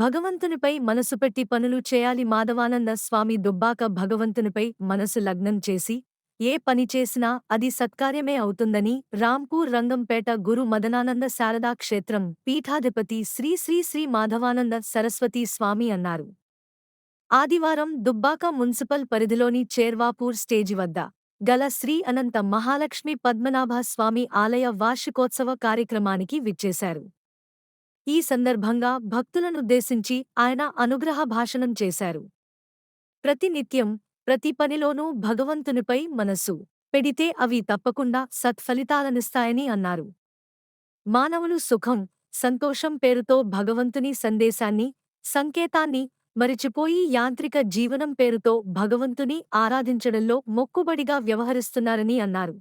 భగవంతునిపై మనసు పెట్టి పనులు చేయాలి మాధవానంద స్వామి దుబ్బాక భగవంతునిపై మనసు లగ్నం చేసి ఏ పని చేసినా అది సత్కార్యమే అవుతుందని రాంపూర్ రంగంపేట గురు మదనానంద శారదా క్షేత్రం పీఠాధిపతి శ్రీ శ్రీ శ్రీ మాధవానంద సరస్వతీ స్వామి అన్నారు. ఆదివారం దుబ్బాక మున్సిపల్ పరిధిలోని చేర్వాపూర్ స్టేజి వద్ద గల శ్రీ అనంత మహాలక్ష్మి పద్మనాభ స్వామి ఆలయ వార్షికోత్సవ కార్యక్రమానికి విచ్చేశారు. ఈ సందర్భంగా భక్తులనుద్దేశించి ఆయన అనుగ్రహ భాషణం చేశారు. ప్రతినిత్యం ప్రతి పనిలోనూ భగవంతునిపై మనసు పెడితే అవి తప్పకుండా సత్ఫలితాలనిస్తాయని అన్నారు. మానవులు సుఖం సంతోషం పేరుతో భగవంతుని సందేశాన్ని సంకేతాన్ని మరిచిపోయి యాంత్రిక జీవనం పేరుతో భగవంతుని ఆరాధించడంలో మొక్కుబడిగా వ్యవహరిస్తున్నారని అన్నారు.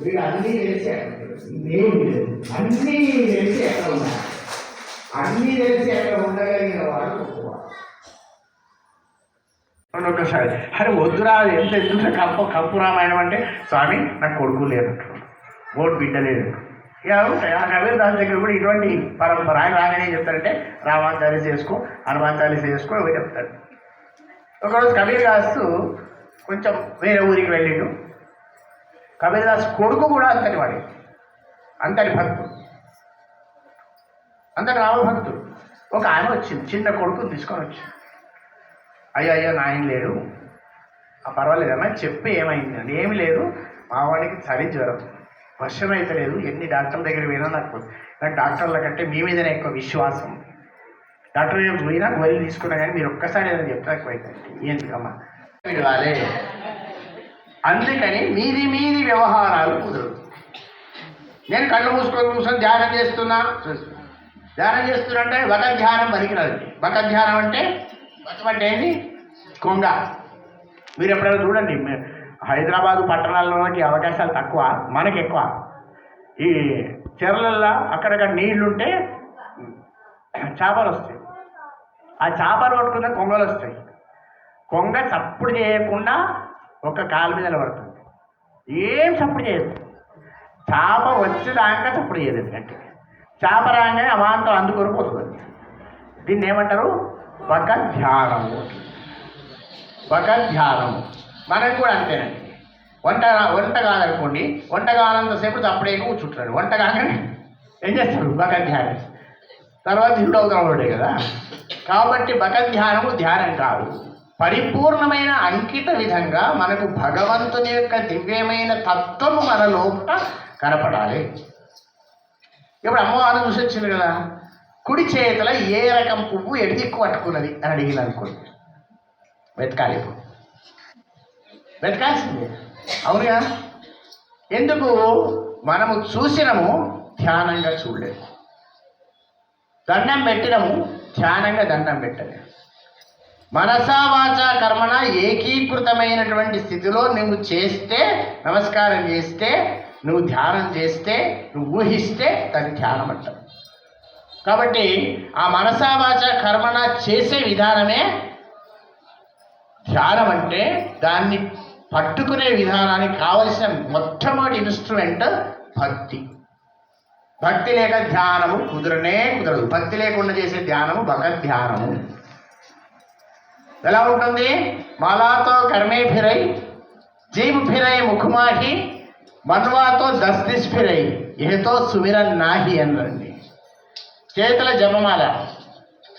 దయ్యమసిన వీడు అన్నీ తెలిసి ఎక్కడ దేవుడు లేదు. అన్నీ తెలిసి ఎక్కడ ఉన్నారు అన్నీ తెలిసి ఎక్కడ ఉండగలిగిన వాడు గొప్పవాడు. ఒకసారి అరే వద్దురా ఎంత ఎందుకు కప్పు కప్పు రామాయణం అంటే? స్వామి నాకు కొడుకు లేదంటున్నాడు ఓటు బిడ్డ లేదు. ఇక ఆ కబీర్ దాని దగ్గర కూడా ఇటువంటి పరంపర. ఆయన రాగానే చెప్తారంటే రామాచార్య చేసుకో హనుమాచార్య చేసుకో ఇవి చెప్తాడు. ఒకరోజు కబీర్ కాస్తూ కొంచెం వేరే ఊరికి వెళ్ళిండు. కబీరదాస్ కొడుకు కూడా అంతటి వాడే. అంతటి భక్తుడు. అంతటి రామభక్తుడు ఒక ఆమె వచ్చింది చిన్న కొడుకుని తీసుకొని వచ్చింది అయ్యో అయ్యో నాయన లేడు. ఆ పర్వాలేదమ్మా చెప్పి ఏమైంది అని. ఏమి లేదు మా వాడికి చలి జ్వరం. వర్షం అయితే లేదు ఎన్ని డాక్టర్ల దగ్గర పోయినా నాకు నాకు డాక్టర్ల కంటే మీ మీదనే ఎక్కువ విశ్వాసం. డాక్టర్ పోయినా గోళీలు తీసుకున్నా కానీ మీరు ఒక్కసారి ఏదైనా చెప్తే ఎక్కువైందండి ఎందుకమ్మా? మీరు అందుకని మీది మీది వ్యవహారాలు కుదరదు. నేను కళ్ళు మూసుకొని కూర్చొని ధ్యానం చేస్తున్నా. ధ్యానం చేస్తున్నా అంటే ధ్యానం పనికిరాదు. వక ధ్యానం అంటే వకం అంటే కొంగ మీరు ఎప్పుడైనా చూడండి హైదరాబాద్ హైదరాబాదు పట్టణాల్లోకి అవకాశాలు తక్కువ మనకి ఎక్కువ. ఈ చెరలల్లో అక్కడక్కడ నీళ్ళుంటే చేపలు వస్తాయి ఆ చేపలు పట్టుకున్న కొంగలు వస్తాయి కొంగ చప్పుడు చేయకుండా ఒక కాలు మీద నిలబడుతుంది. ఏం చప్పుడు చేయదు. చేప వచ్చేదాకా చప్పుడు చేయదు ఎందుకంటే చేప రాగానే అమాంతం అందుకొని పోతుంది. దీన్ని ఏమంటారు? ఒక ధ్యానము ఒక ధ్యానము మనం కూడా అంతేనండి. వంట వంట కాదనుకోండి వంట కానంతసేపు తప్పుడే కూర్చుంటాడు. వంట కాగానే ఏం చేస్తాడు? ఒక ధ్యానం తర్వాత ఇంట్లో అవుతాడు కదా. కాబట్టి భగవద్ ధ్యానము ధ్యానం కాదు. పరిపూర్ణమైన అంకిత విధంగా మనకు భగవంతుని యొక్క దివ్యమైన తత్వము మన లోపల కనపడాలి. ఇప్పుడు అమ్మవారు చూసి వచ్చింది కదా కుడి చేతుల ఏ రకం పువ్వు ఎడిదిక్కు పట్టుకున్నది అని అడిగింది అనుకోండి. వెతకాలి ఇప్పుడు. వెతకాల్సిందే. అవునుగా? ఎందుకు? మనము చూసినము ధ్యానంగా చూడలేదు. దండం పెట్టినము ధ్యానంగా దండం పెట్టలేదు. మనసా వాచ కర్మణ ఏకీకృతమైనటువంటి స్థితిలో నువ్వు చేస్తే నమస్కారం చేస్తే నువ్వు ధ్యానం చేస్తే నువ్వు ఊహిస్తే దాన్ని ధ్యానం అంటావు కాబట్టి ఆ మనసా వాచ కర్మణ చేసే విధానమే ధ్యానం అంటే దాన్ని పట్టుకునే విధానానికి కావలసిన మొట్టమొదటి ఇన్స్ట్రుమెంట్ భక్తి. భక్తి లేక ధ్యానము కుదరనే కుదరదు. భక్తి లేకుండా చేసే ధ్యానము భగవద్ ధ్యానము ఎలా ఉంటుంది? మాలాతో కర్మే ఫిరై జీవ్ ఫిరై ముఖమాహి మన్వాతో దస్దిస్ ఫిరై ఏతో సుమిరన్ నాహి అనండి చేతుల జపమాల.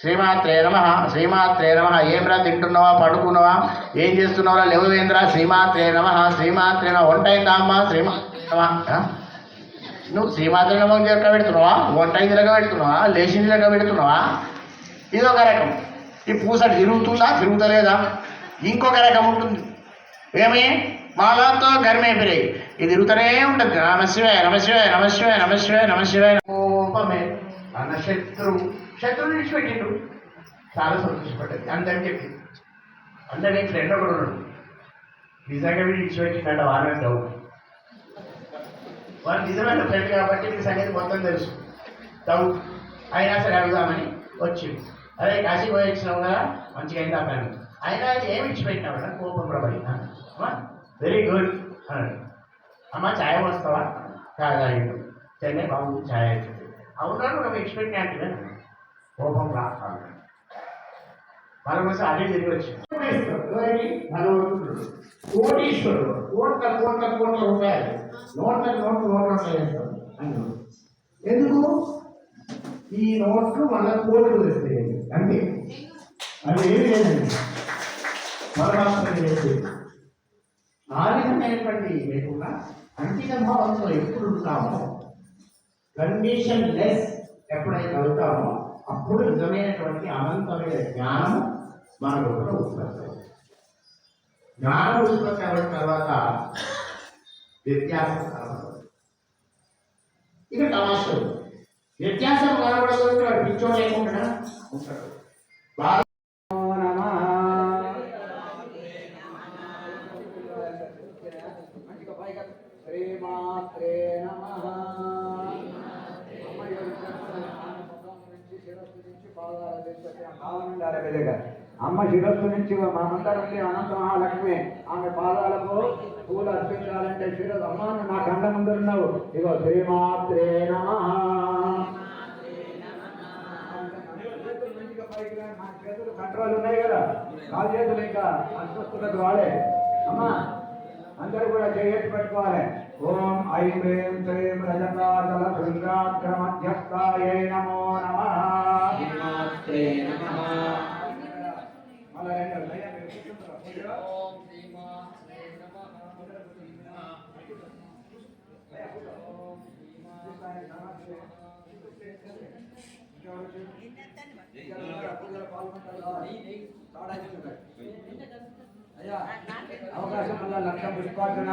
శ్రీమాత్రే నమ శ్రీమాత్రే నమ. ఏమిరా తింటున్నావా? పడుకున్నావా? ఏం చేస్తున్నావా లేవేంద్ర శ్రీమాత్రే నమ శ్రీమాత్రే నమ. వంట అయిందా అమ్మా శ్రీమా నమ. నువ్వు శ్రీమాత్రే నమ లెక్క పెడుతున్నావా? వంట అయింది లెక్క పెడుతున్నావా? లేచింది లెక్క పెడుతున్నావా? ఇది ఒక రకం. ఈ పూస తిరుగుతుందా? తిరుగుతలేదా? ఇంకొక రకం ఉంటుంది. ఏమి? మాలాతో గర్మే పిరే. ఇది తిరుగుతూనే ఉంటుంది. నమశివాయ నమశివాయ నమశివాయ నమశివాయ నమశివాయ కోపమే. మన శత్రువు. శత్రువు విడిచిపెట్టిండు. చాలా సంతోషపడ్డది అందరిని చెప్పి. అందరి ఫ్రెండ్ ఒకడు నిజంగా వీడు విడిచిపెట్టిండట వాళ్ళని డౌట్. వాళ్ళు నిజమైన ఫ్రెండ్ కాబట్టి మీ సంగతి మొత్తం తెలుసు. డౌట్. అయినా సరే అడుగుదామని వచ్చింది అదే కాశీ పోయి వచ్చినావు కదా మంచిగా అయిందా ప్లాన్? అయినా ఏమి ఇచ్చిపెట్టినావు కదా కోపం ప్రభావి వెరీ గుడ్ అన్నాడు. అమ్మ ఛాయ వస్తావా ఛాయ్ చెన్నై బాబు ఛాయ్ అవుతుంది అవునా మనం ఎక్స్పెక్ట్ అంటే కోపం రాస్తాను మనం వచ్చి అదే తిరిగి వచ్చింది. భగవంతుడు కోటీశ్వరుడు కోట్ల కోట్ల కోట్ల రూపాయలు. నోట్ల నోట్లు నోట్ల ఎందుకు? ఈ నోట్లు మన కోట్లు తెస్తాయి అంతే. అది ఏమి లేదండి. పరమాత్మ చేసేది ఆ విధమైనటువంటి లేకుండా అంకిత భావంతో ఎప్పుడు ఉంటామో కండిషన్ లెస్ ఎప్పుడైతే అవుతామో అప్పుడు నిజమైనటువంటి అనంతమైన జ్ఞానం మన లోపల ఉత్పత్తి జ్ఞానం ఉత్పత్తి అయిన తర్వాత వ్యత్యాసం కలవదు. ఇక తమాషా వ్యత్యాసం కనబడదు అంటే వాడు పిచ్చో లేకుండా ఉంటాడు. బాగా శ్రీమాత్రే నమః అమ్మ శిరస్సు నుంచి మా మందరం ఉంది అనంత మహాలక్ష్మి. ఆమె పాదాలకు పూలు అర్పించాలంటే శిరస్సు. అమ్మ నా కండ ముందున్నావు ఇగో శ్రీమాత్రే నమ చేతులు కంట్రోల్ ఉన్నాయి కదా కాలు చేతులు ఇంకా అస్వస్థతకు వాడే అమ్మా అందరూ కూడా చేయట్టు పెట్టుకోవాలి. ఓం ఐం హ్రీం శ్రీం రజతాచల శృంగాగ్ర మధ్యస్థాయ నమో నమ. మళ్ళా రెండు లయ నమః. అవకాశం వల్ల లక్ష పుష్పార్చన